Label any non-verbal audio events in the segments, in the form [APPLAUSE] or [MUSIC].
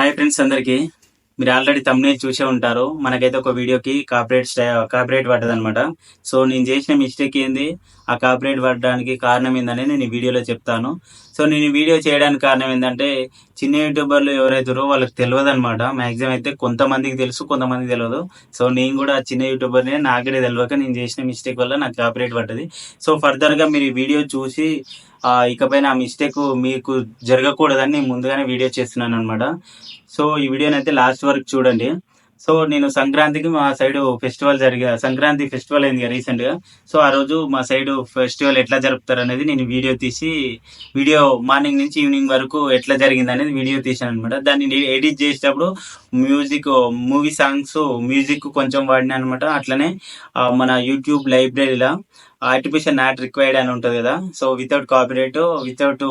Hi friends అందరికీ. మీరు already తమ్నే చూసే ఉంటారు. మనకైతే ఒక వీడియోకి కాపరేట్ కాపరేట్ పడ్డది అనమాట సో నేను చేసిన మిస్టేక్ ఏంది? ఆ కాపరేట్ పడడానికి కారణం ఏందని నేను ఈ వీడియోలో చెప్తాను. సో నేను ఈ వీడియో చేయడానికి కారణం ఏంటంటే చిన్న యూట్యూబర్లు ఎవరైతారో వాళ్ళకి తెలియదు అనమాట మాక్సిమం అయితే కొంతమందికి తెలుసు కొంతమందికి తెలియదు సో నేను కూడా చిన్న యూట్యూబర్ని నాకే తెలియక నేను చేసిన మిస్టేక్ వల్ల నాకు కాపరేట్ పడ్డది. సో ఫర్దర్గా మీరు ఈ వీడియో చూసి ఇకపైన ఆ మిస్టేక్ మీకు జరగకూడదని నేను ముందుగానే వీడియో చేస్తున్నాను అనమాట సో ఈ వీడియోని అయితే లాస్ట్ వరకు చూడండి. సో నేను సంక్రాంతికి మా సైడ్ ఫెస్టివల్ జరిగా సంక్రాంతి ఫెస్టివల్ అయింది రీసెంట్గా సో ఆ రోజు మా సైడ్ ఫెస్టివల్ ఎట్లా జరుపుతారు అనేది నేను వీడియో తీసి వీడియో మార్నింగ్ నుంచి ఈవినింగ్ వరకు ఎట్లా జరిగింది అనేది వీడియో తీసాను అనమాట దాన్ని ఎడిట్ చేసేటప్పుడు మ్యూజిక్ మూవీ సాంగ్స్ మ్యూజిక్ కొంచెం వాడినా అనమాట అట్లనే మన యూట్యూబ్ లైబ్రరీలో ఆర్టిఫిషియల్ నాట్ రిక్వైర్డ్ అని ఉంటుంది కదా. So without copyright without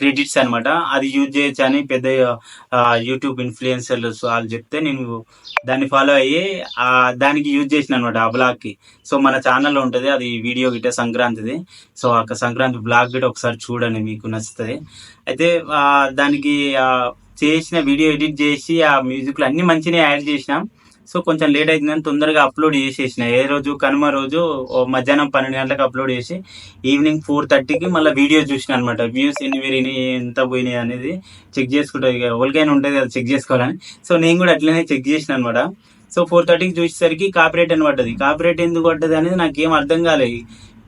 credits అనమాట అది యూజ్ చేయొచ్చు అని పెద్ద యూట్యూబ్ ఇన్ఫ్లుయెన్సర్లు వాళ్ళు చెప్తే నేను దాన్ని ఫాలో అయ్యి దానికి యూజ్ చేసిన అనమాట ఆ బ్లాగ్కి సో మన ఛానల్లో ఉంటుంది. అది వీడియో గిట్ట సంక్రాంతిది. సో ఆ సంక్రాంతి బ్లాగ్ గిట్ట ఒకసారి చూడండి మీకు నచ్చుతుంది. అయితే దానికి చేసిన వీడియో ఎడిట్ చేసి ఆ మ్యూజిక్ అన్ని మంచిగా యాడ్ చేసినాం. సో కొంచెం లేట్ అవుతుందని తొందరగా అప్లోడ్ చేసేసిన. ఏ రోజు కనుమ రోజు ఓ మధ్యాహ్నం పన్నెండు గంటలకు అప్లోడ్ చేసి ఈవినింగ్ ఫోర్ థర్టీకి మళ్ళీ వీడియో చూసిన అనమాట వ్యూస్ ఎన్ని పెరిగినాయి ఎంత పోయినాయి అనేది చెక్ చేసుకుంటా. ఇక ఎవరికైనా ఉంటుంది కదా చెక్ చేసుకోవాలని. సో నేను కూడా అట్లనే చెక్ చేసిన అనమాట సో ఫోర్ థర్టీకి చూసేసరికి కాపరేట్ అని పడ్డది. కాపరేట్ ఎందుకు పడ్డది అనేది నాకు ఏం అర్థం కాలేదు.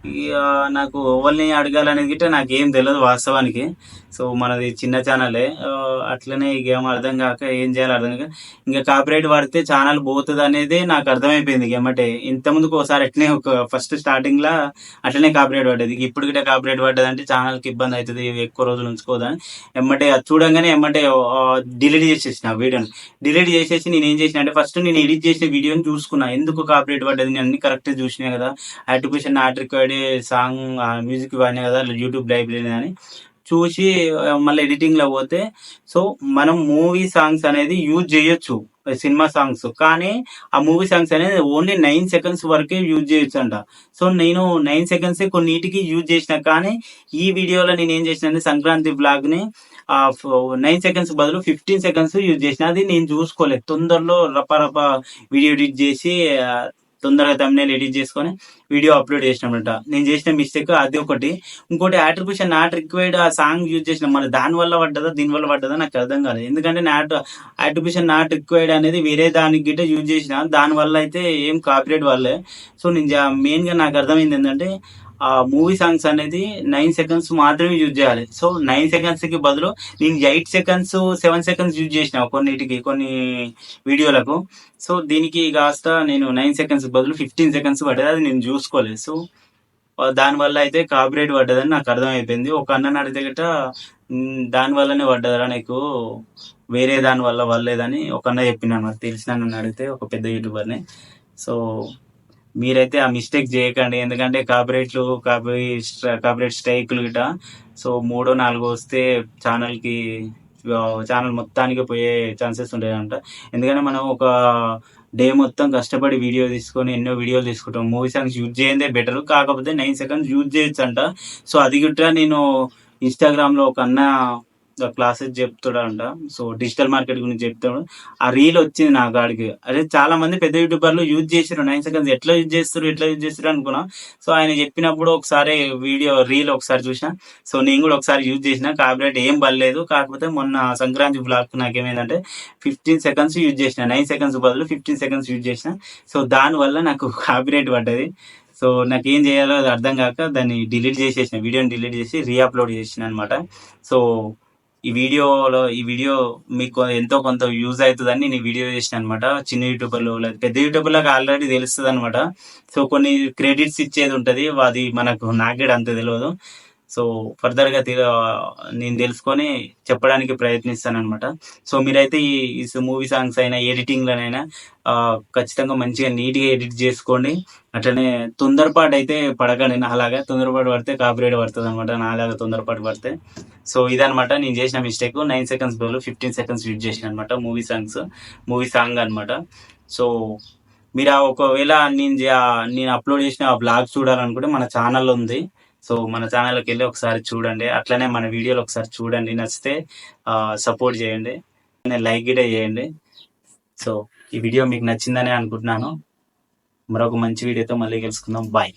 ఇక నాకు ఎవరిని అడగాలనేది గిట్ట నాకు ఏం తెలియదు వాస్తవానికి. సో మనది చిన్న ఛానలే. అట్లనే ఇక ఏం అర్థం కాక ఏం చేయాలి అర్థం కాక ఇంకా కాపీరైట్ పడితే ఛానల్ పోతుంది అనేది నాకు అర్థమైపోయింది ఇక ఎమ్మటే ఇంత ఒకసారి అట్లనే ఒక ఫస్ట్ స్టార్టింగ్ లా అట్లనే కాపరేట్ పడ్డది ఇప్పుడు గిట్ట కాపీరైట్ పడ్డది అంటే ఛానల్కి ఇబ్బంది అవుతుంది ఎక్కువ రోజులు ఉంచుకోదని ఎమ్మటే అది చూడంగానే ఎమ్మటే డిలీట్ చేసేసిన వీడియోని. డిలీట్ చేసేసి నేను ఏం చేసిన అంటే ఫస్ట్ నేను ఎడిట్ చేసిన వీడియోని చూసుకున్నా. ఎందుకు కాపీరైట్ పడ్డది నేను అన్ని కరెక్ట్ చూసినా కదా. Artificial not record song music వాడినా కదా యూట్యూబ్ లైబ్రరీ అని చూసి మళ్ళీ ఎడిటింగ్లో పోతే సో మనం మూవీ సాంగ్స్ అనేది యూజ్ చేయొచ్చు సినిమా సాంగ్స్ కానీ ఆ మూవీ సాంగ్స్ అనేది ఓన్లీ నైన్ సెకండ్స్ వరకే యూజ్ చేయొచ్చు అంట సో నేను నైన్ సెకండ్స్ కొన్నిటికి యూజ్ చేసిన కానీ ఈ వీడియోలో నేను ఏం చేసిన సంక్రాంతి బ్లాగ్ని నైన్ సెకండ్స్ బదులు ఫిఫ్టీన్ సెకండ్స్ యూజ్ చేసిన అది నేను చూసుకోలేదు. తొందరలో రపరప వీడియో ఎడిట్ చేసి తొందరగా తమ్నేలు ఎడిట్ చేసుకొని వీడియో అప్లోడ్ చేసినమాట. నేను చేసిన మిస్టేక్ అది ఒకటి. ఇంకోటి ఆట్రిబ్యూషన్ నాట్ రిక్వైర్డ్ ఆ సాంగ్ యూజ్ చేసిన మరి దాని వల్ల పడ్డదా దీని వల్ల పడ్డదా నాకు అర్థం కాలేదు. ఎందుకంటే నాట్ ఆట్రిబ్యూషన్ నాట్ రిక్వైర్డ్ అనేది వేరే దానికి గిట్ట యూజ్ చేసిన. దాని వల్ల అయితే ఏం కాపీరేట్ వాళ్ళే. సో నేను మెయిన్గా నాకు అర్థమైంది ఏంటంటే ఆ మూవీ సాంగ్స్ అనేది నైన్ సెకండ్స్ మాత్రమే యూజ్ చేయాలి. సో నైన్ సెకండ్స్కి బదులు నేను eight seconds seven seconds use చేసిన కొన్నిటికి కొన్ని వీడియోలకు. సో దీనికి కాస్త నేను నైన్ సెకండ్స్ బదులు ఫిఫ్టీన్ సెకండ్స్ పడ్డది అది నేను చూసుకోలేదు. సో దాని వల్ల అయితే కాపీరైట్ పడ్డదని నాకు అర్థమైపోయింది. ఒక అన్నని అడిగితే గట్ట దానివల్లనే దాని వల్లనే పడ్డదరా నీకు? వేరే దాని వల్ల వల్లేదని ఒక అన్న చెప్పిన నాకు తెలిసిన నన్ను అడిగితే ఒక పెద్ద యూట్యూబర్ని. సో మీరైతే ఆ మిస్టేక్ చేయకండి. ఎందుకంటే కాపరేట్లు కాపీ కాపరేట్ స్ట్రైకులు గిట సో మూడో నాలుగో వస్తే ఛానల్కి ఛానల్ మొత్తానికి పోయే ఛాన్సెస్ ఉంటాయంట. ఎందుకంటే మనం ఒక డే మొత్తం కష్టపడి వీడియో తీసుకొని ఎన్నో వీడియోలు తీసుకుంటాం. మూవీ సాంగ్స్ యూజ్ చేయందే బెటర్ కాకపోతే నైన్ సెకండ్స్ యూజ్ చేయొచ్చు అంట సో అది గిట్ట నేను ఇన్స్టాగ్రామ్లో ఒక అన్న క్లాసెస్ చెప్తాడంట. సో డిజిటల్ మార్కెట్ గురించి చెప్తాడు. ఆ రీల్ వచ్చింది నా కాడికి. అదే చాలా మంది పెద్ద యూట్యూబర్లు యూజ్ చేసారు నైన్ సెకండ్స్ ఎట్లా యూజ్ చేస్తారు ఎట్లా యూజ్ చేస్తారు అనుకున్నా. సో ఆయన చెప్పినప్పుడు ఒకసారి వీడియో రీల్ ఒకసారి చూసిన. సో నేను కూడా ఒకసారి యూజ్ చేసిన. కాపీరైట్ ఏం పర్లేదు కాకపోతే మొన్న సంక్రాంతి బ్లాక్ నాకేమైందంటే ఫిఫ్టీన్ సెకండ్స్ యూజ్ చేసిన. నైన్ సెకండ్స్ బదులు ఫిఫ్టీన్ సెకండ్స్ యూజ్ చేసిన. సో దాని వల్ల నాకు [LAUGHS] కాపీరైట్ పడ్డది. సో నాకు ఏం చేయాలో అది అర్థం కాక దాన్ని డిలీట్ చేసేసిన. వీడియోని డిలీట్ చేసి రీఅప్లోడ్ చేసిన అనమాట సో ఈ వీడియోలో ఈ వీడియో మీకు ఎంతో కొంత యూజ్ అవుతుందని నేను వీడియో చేసిన అనమాట చిన్న యూట్యూబర్లు పెద్ద యూట్యూబర్లకు ఆల్రెడీ తెలుస్తుంది అనమాట సో కొన్ని క్రెడిట్స్ ఇచ్చేది ఉంటది అది మనకు నాకే అంత తెలియదు సో ఫర్దర్గా నేను తెలుసుకొని చెప్పడానికి ప్రయత్నిస్తాను అనమాట సో మీరైతే ఈ మూవీ సాంగ్స్ అయినా ఎడిటింగ్ లోనైనా ఆ, ఖచ్చితంగా మంచిగా నీట్గా ఎడిట్ చేసుకోండి. అట్లనే తొందరపాటు అయితే పడకండి. నాలాగా తొందరపాటు పడితే కాపీరేట్ పడుతుంది అనమాట నాలాగా తొందరపాటు పడితే. సో ఇదనమాట నేను చేసిన మిస్టేక్ నైన్ సెకండ్స్ బదులు ఫిఫ్టీన్ సెకండ్స్ యూజ్ చేసిన అనమాట మూవీ సాంగ్స్ మూవీ సాంగ్ అనమాట సో మీరు ఆ ఒకవేళ నేను నేను అప్లోడ్ చేసిన ఆ బ్లాగ్ చూడాలనుకుంటే మన ఛానల్ ఉంది. సో మన ఛానల్కి వెళ్ళి ఒకసారి చూడండి. అట్లనే మన వీడియోలు ఒకసారి చూడండి. నచ్చితే సపోర్ట్ చేయండి. లైక్ గిటే చేయండి. సో ఈ వీడియో మీకు నచ్చిందని అనుకుంటున్నాను. మరొక మంచి వీడియోతో మళ్ళీ కలుసుకుందాం. బాయ్.